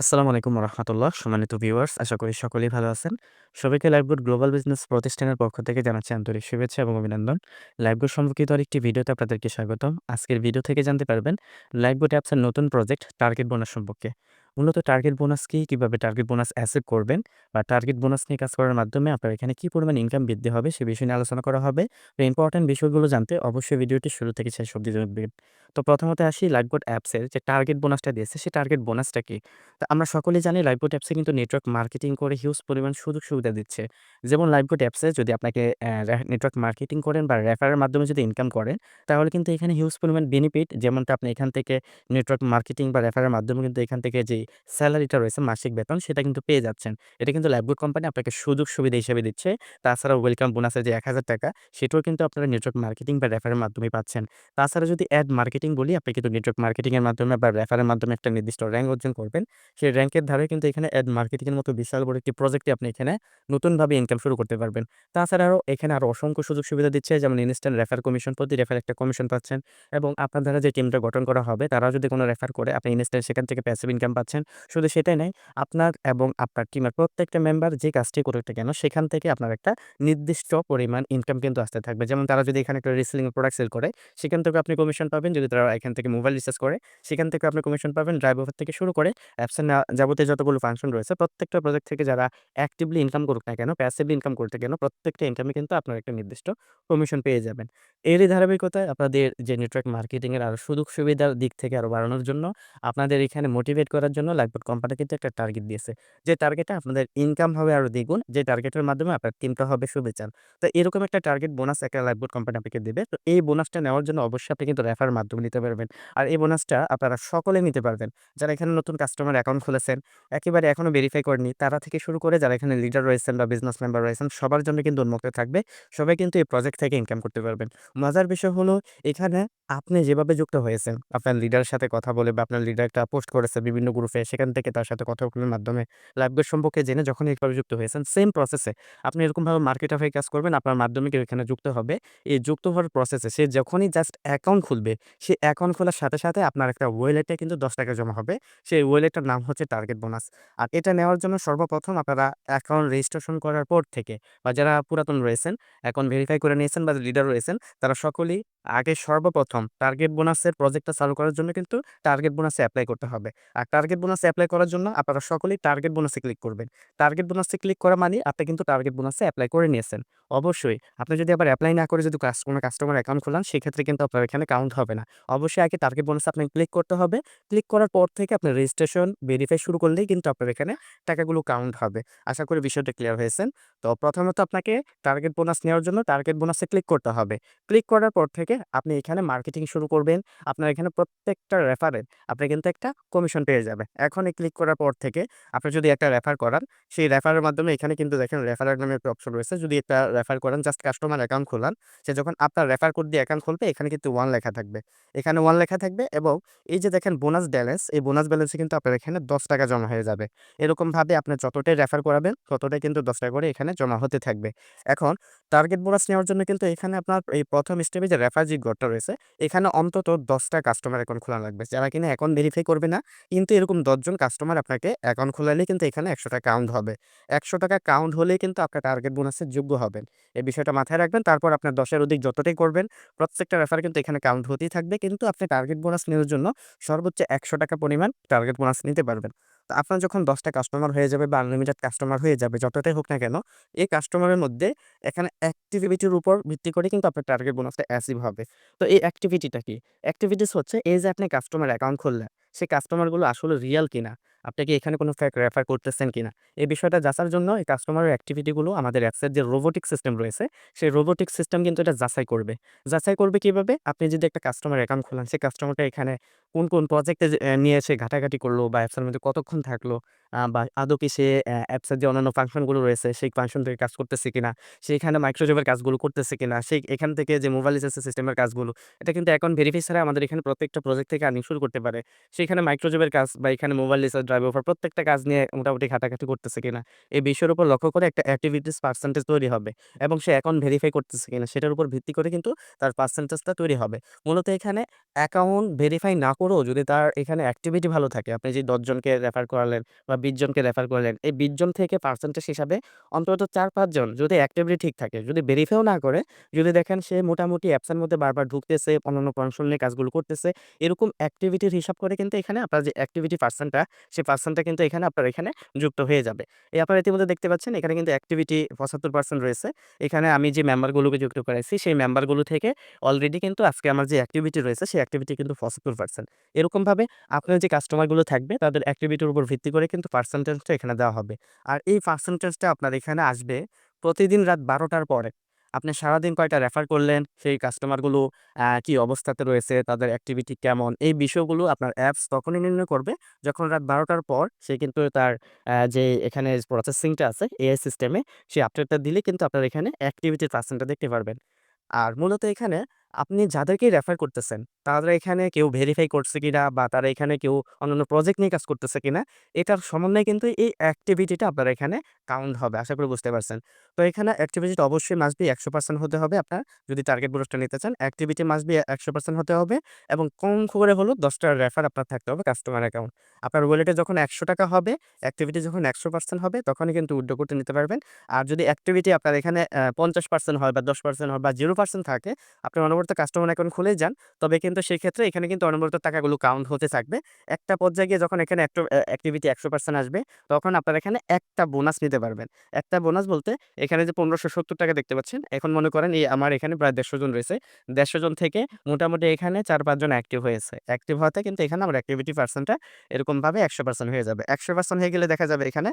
আসসালামু আলাইকুম রহমতুল্লাহ, সম্মানিত ভিউয়ার্স আশা করি সকলেই ভালো আছেন। সবাইকে লাইভগুড গ্লোবাল বিজনেস প্রতিষ্ঠানের পক্ষ থেকে জানাচ্ছি আন্তরিক শুভেচ্ছা এবং অভিনন্দন। লাইভগুড সম্পর্কিত আরেকটি ভিডিওতে আপনাদেরকে স্বাগতম। আজকের ভিডিও থেকে জানতে পারবেন লাইভগুড অ্যাপসের নতুন প্রজেক্ট টার্গেট বোনাস সম্পর্কে। মূলত টার্গেট বোনাস কীভাবে টার্গেট বোনাস অ্যাসেপ্ট করবেন? বা টার্গেট বোনাস নিয়ে কাজ করার মাধ্যমে আপনার এখানে কী পরিমাণ ইনকাম বৃদ্ধি হবে? সে বিষয় নিয়ে আলোচনা করা হবে। তো ইম্পর্টেন্ট বিষয়গুলো জানতে অবশ্যই ভিডিওটি শুরু থেকে শেষ অবধি দেখবেন। তো প্রথমত আসি লাইভবোট অ্যাপসের যে টার্গেট বোনাসটা দিয়েছে সেই টার্গেট বোনাসটা কি? তো আমরা সকলেই জানি লাইভবোট অ্যাপসে কিন্তু নেটওয়ার্ক মার্কেটিং করে হিউজ পরিমাণ সুযোগ সুবিধা দিচ্ছে। যেমন লাইভবোট অ্যাপসে যদি আপনাকে নেটওয়ার্ক মার্কেটিং করেন বা রেফারের মাধ্যমে যদি ইনকাম করেন, তাহলে কিন্তু এখানে হিউজ পরিমাণ বেনিফিট যেমনটা আপনি এখান থেকে নেটওয়ার্ক মার্কেটিং বা রেফারের মাধ্যমে কিন্তু এখান থেকে যে স্যালারিটা রয়েছে মাসিক বেতন, সেটা কিন্তু পেয়ে যাচ্ছেন। এটা কিন্তু লাইভবোট কোম্পানি আপনাকে সুযোগ সুবিধা হিসেবে দিচ্ছে। তাছাড়া ওয়েলকাম বোনাসের যে এক হাজার টাকা, সেটাও কিন্তু আপনারা নেটওয়ার্ক মার্কেটিং বা রেফারের মাধ্যমে পাচ্ছেন। তাছাড়া যদি অ্যাড মার্কেটিং বলি, আপনি কিন্তু নেটওয়ার্ক মার্কেটিংয়ের মাধ্যমে বা রেফারের মাধ্যমে একটা নির্দিষ্ট র্যাঙ্ক অর্জন করবেন। সেই র্যাঙ্কের ধারে কিন্তু এখানে অ্যাড মার্কেটিংয়ের মতো বিশাল বড় একটি প্রজেক্টে আপনি এখানে নতুনভাবে ইনকাম শুরু করতে পারবেন। তাছাড়াও এখানে আরও অসংখ্য সুযোগ সুবিধা দিচ্ছে, যেমন ইনস্ট্যান্ট রেফার কমিশন প্রতি রেফার একটা কমিশন পাচ্ছেন। এবং আপনার দ্বারা যে টিমটা গঠন করা হবে তারা যদি কোনো রেফার করে, আপনি ইনস্ট্যান্ট সেখান থেকে প্যাসিভ ইনকাম পাচ্ছেন। শুধু সেটাই নয়, আপনার এবং আপনার টিমের প্রত্যেকটা মেম্বার যে কাজটি করুক না কেন সেখান থেকে আপনার একটা নির্দিষ্ট পরিমাণ ইনকাম কিন্তু আসতে থাকবে। যেমন তারা যদি এখানে একটা রিসেলিং প্রোডাক্ট সেল করে, সেখান থেকে আপনি কমিশন পাবেন। যদি তারা এখান থেকে মোবাইল রিচার্জ করে, সেখান থেকে আপনি কমিশন পাবেন। ড্রাইভ ওভার থেকে শুরু করে অ্যাপসের যাবতীয় যতগুলো ফাংশন রয়েছে, প্রত্যেকটা প্রজেক্ট থেকে যারা অ্যাক্টিভলি ইনকাম করুক না কেন প্যাসিভলি ইনকাম করতে কেন, প্রত্যেকটা ইনকামে কিন্তু আপনার একটা নির্দিষ্ট কমিশন পেয়ে যাবেন। এরই ধারাবাহিকতায় আপনাদের যে নেটওয়ার্ক মার্কেটিংয়ের আরও সুযোগ সুবিধার দিক থেকে আরও বাড়ানোর জন্য, আপনাদের এখানে মোটিভেট করার জন্য লাইফবোট কোম্পানি কিন্তু একটা টার্গেট দিয়েছে। যে টার্গেটে আপনাদের ইনকাম হবে আরও দ্বিগুণ, যে টার্গেটের মাধ্যমে আপনার টিমটা হবে শুভেচ্ছা তো এরকম একটা টার্গেট বোনাস একটা লাইফবোট কোম্পানি আপনাকে দেবে। তো এই বোনাসটা নেওয়ার জন্য অবশ্যই আপনি কিন্তু রেফার মাধ্যমে নিতে পারবেন। আর এই বোনাসটা আপনারা সকলে নিতে পারবেন। যারা এখানে নতুন কাস্টমার অ্যাকাউন্ট খুলেছেন, একেবারে এখনও ভেরিফাই করেনি তারা থেকে শুরু করে যারা এখানে লিডার রয়েছেন বা বিজনেস মেম্বার রয়েছেন, সবার জন্য কিন্তু উন্মুক্ত থাকবে। সবাই কিন্তু এই প্রজেক্ট থেকে ইনকাম করতে পারবেন। মজার বিষয় হলো, এখানে আপনি যেভাবে যুক্ত হয়েছেন, আপনার লিডারের সাথে কথা বলে বা আপনার লিডার একটা পোস্ট করেছে বিভিন্ন গ্রুপে সেখান থেকে তার সাথে কথা বলার মাধ্যমে লাইভগুড সম্পর্কে জেনে যখন এইভাবে যুক্ত হয়েছেন সেম প্রসেসে আপনি এরকমভাবে মার্কেট হয়ে কাজ করবেন, আপনার মাধ্যমে কেউ এখানে যুক্ত হবে। এই যুক্ত হওয়ার প্রসেসে সে যখনই জাস্ট অ্যাকাউন্ট খুলবে, সে অ্যাকাউন্ট খোলার সাথে সাথে আপনার একটা ওয়েলেটে কিন্তু দশ টাকা জমা হবে। সেই ওয়েলেটটার নাম হচ্ছে টার্গেট বোনাস আর এটা নেওয়ার জন্য সর্বপ্রথম আপনারা অ্যাকাউন্ট রেজিস্ট্রেশন করার পর থেকে বা যারা পুরাতন রয়েছেন অ্যাকাউন্ট ভেরিফাই করে নিয়েছেন বা লিডার রয়েছেন, তারা সকলেই আগে সর্বপ্রথম টার্গেট বোনাসের প্রজেক্টটা চালু করার জন্য কিন্তু টার্গেট বোনাসে অ্যাপ্লাই করতে হবে। আর টার্গেট বোনাসে অ্যাপ্লাই করার জন্য আপনারা সকলেই টার্গেট বোনাসে ক্লিক করবেন। টার্গেট বোনাসে ক্লিক করা মানে আপনি কিন্তু টার্গেট বোনাসে অ্যাপ্লাই করে নিয়েছেন। অবশ্যই। আপনি যদি আবার অ্যাপ্লাই না করে যদি কোনো কাস্টমার অ্যাকাউন্ট খোলান, সেক্ষেত্রে কিন্তু আপনার এখানে কাউন্ট হবে না। অবশ্যই আগে টার্গেট বোনাস আপনাকে ক্লিক করতে হবে। ক্লিক করার পর থেকে আপনার রেজিস্ট্রেশন ভেরিফাই শুরু করলেই কিন্তু আপনার এখানে টাকাগুলো কাউন্ট হবে। আশা করি বিষয়টা ক্লিয়ার হয়েছেন। তো প্রথমত আপনাকে টার্গেট বোনাস নেওয়ার জন্য টার্গেট বোনাসে ক্লিক করতে হবে। ক্লিক করার পর থেকে আপনি এখানে মার্কেটিং শুরু করবেন। আপনার এখানে প্রত্যেকটা রেফারে আপনি কিন্তু একটা কমিশন পেয়ে যাবে এখন এই ক্লিক করার পর থেকে আপনি যদি একটা রেফার করান, সেই রেফারের মাধ্যমে এখানে কিন্তু দেখেন রেফারের নামে একটা অপশন রয়েছে। যদি একটা রেফার করেন জাস্ট কাস্টমার অ্যাকাউন্ট খোলান সে যখন আপনার রেফার কোড দিয়ে অ্যাকাউন্ট খুলবে, এখানে কিন্তু ওয়ান লেখা থাকবে। এখানে ওয়ান লেখা থাকবে এবং এই যে দেখেন বোনাস ব্যালেন্স এই বোনাস ব্যালেন্সে কিন্তু আপনার এখানে দশ টাকা জমা হয়ে যাবে। এরকমভাবে আপনি যতটাই রেফার করাবেন, ততটাই কিন্তু দশ টাকা করে এখানে জমা হতে থাকবে। এখন টার্গেট বোনাস নেওয়ার জন্য কিন্তু এখানে আপনার এই প্রথম স্টেপে যে রেফার যে গড়টা রয়েছে, এখানে অন্তত দশটা কাস্টমার অ্যাকাউন্ট খোলা লাগবে। যারা কিনা অ্যাকাউন্ট ভেরিফাই করবে না, কিন্তু এরকম দশজন কাস্টমার আপনাকে অ্যাকাউন্ট খোলালে কিন্তু এখানে একশো টাকা কাউন্ট হবে। একশো টাকা কাউন্ট হলেই কিন্তু আপনার টার্গেট বোনাসের যোগ্য হবেন এই বিষয়টা মাথায় রাখবেন। তারপর আপনার দশের অধিক যতটাই করবেন, প্রত্যেকটা রেফার কিন্তু এখানে কাউন্ট হতেই থাকবে। কিন্তু আপনি টার্গেট বোনাস নেওয়ার জন্য সর্বোচ্চ একশো টাকা পরিমাণ টার্গেট বোনাস নিতে পারবেন। তো আপনার যখন দশটা কাস্টমার হয়ে যাবে বা আনলিমিটেড কাস্টমার হয়ে যাবে, যতটাই হোক না কেন, এই কাস্টমারের মধ্যে এখানে অ্যাক্টিভিটির উপর ভিত্তি করে কিন্তু আপনার টার্গেট বোনাসটা অ্যাসিভ হবে। তো এই অ্যাক্টিভিটিটা কি? অ্যাক্টিভিটিস হচ্ছে এই যে আপনি কাস্টমার অ্যাকাউন্ট খুললেন, সেই কাস্টমারগুলো আসলে রিয়াল কিনা? আপনি কি এখানে কোনো ফ্যাক রেফার করতেছেন কিনা? এই বিষয়টা যাচার জন্য এই কাস্টমারের অ্যাক্টিভিটিগুলো আমাদের অ্যাপসের যে রোবোটিক সিস্টেম রয়েছে, সেই রোবোটিক সিস্টেম কিন্তু এটা যাচাই করবে। যাচাই করবে কীভাবে? আপনি যদি একটা কাস্টমার অ্যাকাউন্ট খোলান, সেই কাস্টমারটা এখানে কোন কোন প্রজেক্টে নিয়ে এসে ঘাটাঘাটি করল বা অ্যাপসের মধ্যে কতক্ষণ থাকল বা আদৌ কি সে অ্যাপসের যে অন্যান্য ফাংশনগুলো রয়েছে সেই ফাংশন থেকে কাজ করতেছে কিনা, সে এখানে মাইক্রোজবের কাজগুলো করতেছে কিনা, সেই এখান থেকে যে মোবাইল রিসার্চ সিস্টেমের কাজগুলো, এটা কিন্তু এখন ভেরিফাই ছাড়া আমাদের এখানে প্রত্যেকটা প্রজেক্ট থেকে আর্নিং শুরু করতে পারে। সেখানে মাইক্রোজবের কাজ বা এখানে মোবাইল রিসার্চ, ড্রাইভ ওভার প্রত্যেকটা কাজ নিয়ে মোটামুটি ঘাটাঘাটি করতেছে কিনা, এই বিষয়ের উপর লক্ষ্য করে একটা অ্যাক্টিভিটিস পার্সেন্টেজ তৈরি হবে এবং সে অ্যাকাউন্ট ভেরিফাই করতেছে কিনা সেটার উপর ভিত্তি করে কিন্তু তার পার্সেন্টেজটা তৈরি হবে। মূলত এখানে অ্যাকাউন্ট ভেরিফাই না করেও যদি তার এখানে অ্যাক্টিভিটি ভালো থাকে, আপনি যে দশজনকে রেফার করালেন বা ২০ জনকে রেফার করলেন, এই ২০ জন থেকে পার্সেন্টেজ হিসাবে অন্তত ৪-৫ জন যদি অ্যাক্টিভিটি ঠিক থাকে, যদি ভেরিফাইও না করে, যদি দেখেন সে মোটামুটি অ্যাপসের মধ্যে বারবার ঢুকতেছে, অন্যান্য ফাংশন নিয়ে কাজগুলো করতেছে, এরকম অ্যাক্টিভিটির হিসাব করে কিন্তু এখানে আপনার যে অ্যাক্টিভিটি পার্সেন্টটা, সেই পার্সেন্টটা কিন্তু এখানে আপনার এখানে যুক্ত হয়ে যাবে। এই আপনারা ইতিমধ্যে দেখতে পাচ্ছেন এখানে কিন্তু অ্যাক্টিভিটি ৭৫% রয়েছে। এখানে আমি যে মেম্বারগুলোকে যুক্ত করাইছি, সেই মেম্বারগুলো থেকে অলরেডি কিন্তু আজকে আমার যে অ্যাক্টিভিটি রয়েছে, সেই অ্যাক্টিভিটি কিন্তু ৭৫%। এরকমভাবে আপনার যে কাস্টমারগুলো থাকবে, তাদের অ্যাক্টিভিটির উপর ভিত্তি করে কিন্তু পার্সেন্টেজটা এখানে দেওয়া হবে। আর এই পার্সেন্টেজটা আপনার এখানে আসবে প্রতিদিন রাত বারোটার পরে। আপনি সারাদিন কয়টা রেফার করলেন, সেই কাস্টমারগুলো কি অবস্থাতে রয়েছে, তাদের অ্যাক্টিভিটি কেমন, এই বিষয়গুলো আপনার অ্যাপস তখনই নির্ণয় করবে যখন রাত বারোটার পর সে কিন্তু তার যে এখানে প্রসেসিংটা আছে এআই সিস্টেমে, সেই আপডেটটা দিলে কিন্তু আপনার এখানে অ্যাক্টিভিটির পার্সেন্টটা দেখতে পারবেন। আর মূলত এখানে আপনি যাদেরকেই রেফার করতেছেন, তারা এখানে কেউ ভেরিফাই করছে কিনা বা তারা এখানে কেউ অন্যান্য প্রজেক্ট নিয়ে কাজ করতেছে কিনা, এটার সমন্বয়ে কিন্তু এই অ্যাক্টিভিটিটা আপনার এখানে কাউন্ট হবে। আশা করি বুঝতে পারছেন। তো এখানে অ্যাক্টিভিটিটা অবশ্যই মাস্ট বি ১০০% হতে হবে আপনার যদি টার্গেট বোনাসটা নিতে চান। অ্যাক্টিভিটি মাস্ট বি ১০০% হতে হবে এবং কম করে হলেও ১০ টা রেফার আপনার থাকতে হবে কাস্টমার অ্যাকাউন্ট। আপনার ওয়ালেটে যখন ৳১০০ হবে, অ্যাক্টিভিটি যখন ১০০% হবে, তখনই কিন্তু উইথড্র করতে নিতে পারবেন। আর যদি অ্যাক্টিভিটি আপনার এখানে পঞ্চাশ পার্সেন্ট হয় বা 10% হয় বা জিরো পার্সেন্ট থাকে, আপনি অনবরত কাস্টমার অ্যাকাউন্ট খুলে যান, তবে কিন্তু সেক্ষেত্রে এখানে কিন্তু অনবরত টাকাগুলো কাউন্ট হতে থাকবে। একটা পর্যায়ে গিয়ে যখন এখানে অ্যাক্টিভিটি ১০০% আসবে, তখন আপনার এখানে একটা বোনাস নিতে পারবেন। একটা বোনাস বলতে এখানে যে ৳১৫৭০ দেখতে পাচ্ছেন, এখন মনে করেন এই আমার এখানে প্রায় ১৫০ জন রয়েছে। ১৫০ জন থেকে মোটামুটি এখানে ৪-৫ জন অ্যাক্টিভ হয়েছে। অ্যাক্টিভ হওয়াতে কিন্তু এখানে আমার অ্যাক্টিভিটি পার্সেন্টটা এরকমভাবে ১০০% হয়ে যাবে। ১০০% হয়ে গেলে দেখা যাবে এখানে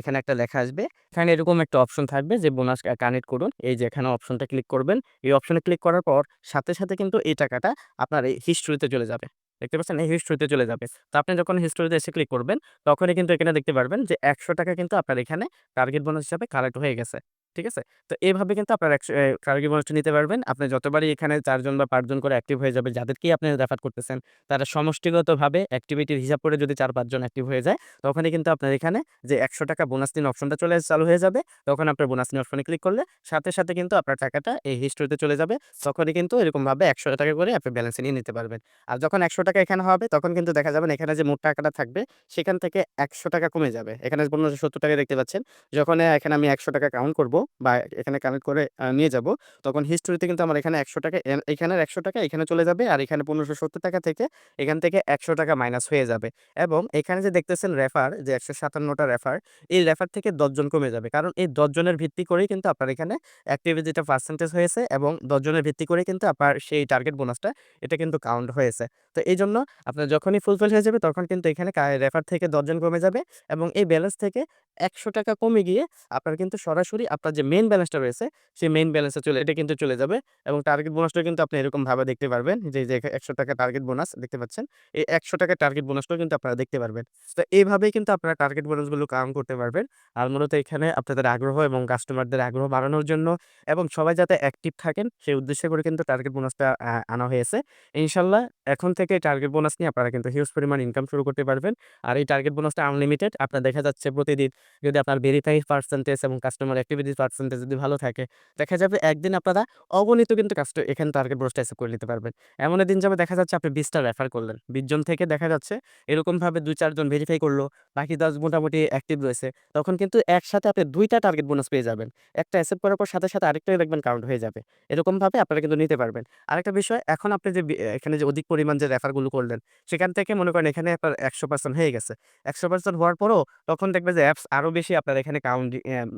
এখানে একটা লেখা আসবে। এখানে এরকম একটা অপশন থাকবে যে বোনাস কানেক্ট করুন। এই যে এখানে অপশনটা ক্লিক করবেন। এই অপশনে ক্লিক করার পর সাথে, সাথে কিন্তু এই টাকাটা আপনার এই হিস্ট্রিতে চলে যাবে। দেখতে পাচ্ছেন? এই হিস্ট্রিতে চলে যাবে। তো আপনি যখন হিস্ট্রিতে এসে ক্লিক করবেন, তখনই কিন্তু এখানে দেখতে পারবেন যে ৳১০০ কিন্তু আপনার এখানে টার্গেট বোনাস হিসাবে কালেক্ট হয়ে গেছে। ঠিক আছে? তো এভাবে কিন্তু আপনার একশ এ টার্গেট বোনাসটা নিতে পারবেন। আপনি যতবারই এখানে চারজন বা ৫ জন করে অ্যাক্টিভ হয়ে যাবে, যাদেরকেই আপনি রেফার করতেছেন, তারা সমষ্টিগতভাবে অ্যাক্টিভিটির হিসাব করে যদি ৪-৫ জন অ্যাক্টিভ হয়ে যায়, তখনই কিন্তু আপনার এখানে যে ৳১০০ বোনাস নিন অপশনটা চলে চালু হয়ে যাবে। তখন আপনার বোনাস নিন অপশনে ক্লিক করলে সাথে, সাথে কিন্তু আপনার টাকাটা এই হিস্টরিতে চলে যাবে। তখনই কিন্তু এরকমভাবে ৳১০০ করে আপনি ব্যালেন্স নিয়ে নিতে পারবেন। আর যখন ৳১০০ এখানে হবে, তখন কিন্তু দেখা যাবেন এখানে যে মোট টাকাটা থাকবে, সেখান থেকে ৳১০০ কমে যাবে। এখানে ৳১৫৭০ দেখতে পাচ্ছেন। যখন এখানে আমি ৳১০০ কাউন্ট করব বা এখানে কানেক্ট করে নিয়ে যাব, তখন হিস্টরিতে কিন্তু আমার এখানে ৳১০০ এ এখানের ৳১০০ এখানে চলে যাবে আর এখানে ৳১৫৭০ থেকে এখান থেকে ৳১০০ মাইনাস হয়ে যাবে এবং এখানে যে দেখতেছেন রেফার যে একশো সাতান্নটা রেফার, এই রেফার থেকে দশজন কমে যাবে। কারণ এই ১০ জনের ভিত্তি করেই কিন্তু আপনার এখানে অ্যাক্টিভিটিটা পার্সেন্টেজ হয়েছে এবং ১০ জনের ভিত্তি করেই কিন্তু আপনার সেই টার্গেট বোনাসটা এটা কিন্তু কাউন্ট হয়েছে। তো এই জন্য আপনার যখনই ফুলফিল হয়ে যাবে, তখন কিন্তু এখানে রেফার থেকে ১০ জন কমে যাবে এবং এই ব্যালেন্স থেকে ৳১০০ কমে গিয়ে আপনার কিন্তু সরাসরি আপনার যে মেইন ব্যালেন্সটা রয়েছে, সেই মেইন ব্যালেন্সে চলে এটা কিন্তু চলে যাবে এবং টার্গেট বোনাসটাও কিন্তু আপনি এরকমভাবে দেখতে পারবেন যে, যে ৳১০০ টার্গেট বোনাস দেখতে পাচ্ছেন। এই ৳১০০ টার্গেট বোনাসটাও কিন্তু আপনারা দেখতে পারবেন। তো এইভাবেই কিন্তু আপনারা টার্গেট বোনাসগুলো কাম করতে পারবেন। আর মূলত এখানে আপনাদের আগ্রহ এবং কাস্টমারদের আগ্রহ বাড়ানোর জন্য এবং সবাই যাতে অ্যাক্টিভ থাকেন, সেই উদ্দেশ্যে করে কিন্তু টার্গেট বোনাসটা আনা হয়েছে। ইনশাল্লাহ এখন থেকে টার্গেট বোনাস নিয়ে আপনারা কিন্তু হিউজ পরিমাণ ইনকাম শুরু করতে পারবেন। আর এই টার্গেট বোনাসটা আনলিমিটেড। আপনার দেখা যাচ্ছে প্রতিদিন যদি আপনার ভেরিফাই পার্সেন্টেজ এবং কাস্টমার অ্যাক্টিভিটি পার্সেন্টেজ যদি ভালো থাকে, দেখা যাবে একদিন আপনারা অগণিত কিন্তু কাস্ট এখানে টার্গেট বোনাসটা অ্যাচিভ করে নিতে পারবেন। এমন দিন যাবে দেখা যাচ্ছে আপনি ২০ টা রেফার করলেন। ২০ জন থেকে দেখা যাচ্ছে এরকমভাবে ২-৪ জন ভেরিফাই করল, বাকি ১০ মোটামুটি অ্যাক্টিভ রয়েছে। তখন কিন্তু একসাথে আপনি দুইটা টার্গেট বোনাস পেয়ে যাবেন। একটা অ্যাকসেপ্ট করার পর সাথে, সাথে আরেকটাও দেখবেন কাউন্ট হয়ে যাবে। এরকমভাবে আপনারা কিন্তু নিতে পারবেন। আরেকটা বিষয় এখন আপনি যে এখানে যে অধিক পরিমাণ যে রেফারগুলো করলেন, সেখান থেকে মনে করেন এখানে আপনার ১০০% হয়ে গেছে। ১০০% হওয়ার পরও তখন দেখবেন যে অ্যাপস আরও বেশি আপনার এখানে কাউন্ট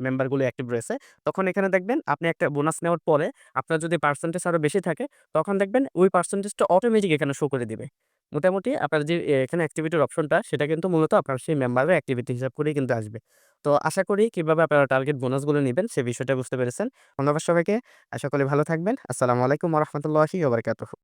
মেম্বারগুলো অ্যাক্টিভ রয়েছে। তখন এখানে দেখবেন আপনি একটা বোনাস নেওয়ার পরে আপনার যদি পার্সেন্টেজ আরও বেশি থাকে, তখন দেখবেন ওই পার্সেন্টেজটা অটোমেটিক এখানে শো করে দিবে। মোটামুটি আপনার যে এখানে অ্যাক্টিভিটির অপশনটা সেটা কিন্তু মূলত আপনার সেই মেম্বারের অ্যাক্টিভিটি হিসাব করেই কিন্তু আসবে। তো আশা করি কীভাবে আপনারা টার্গেট বোনাসগুলো নিবেন সে বিষয়টা বুঝতে পেরেছেন। ধন্যবাদ সবাইকে। আশা করি ভালো থাকবেন। আসসালামু আলাইকুম রাহমাতুল্লাহি ওয়া বারাকাতুহু।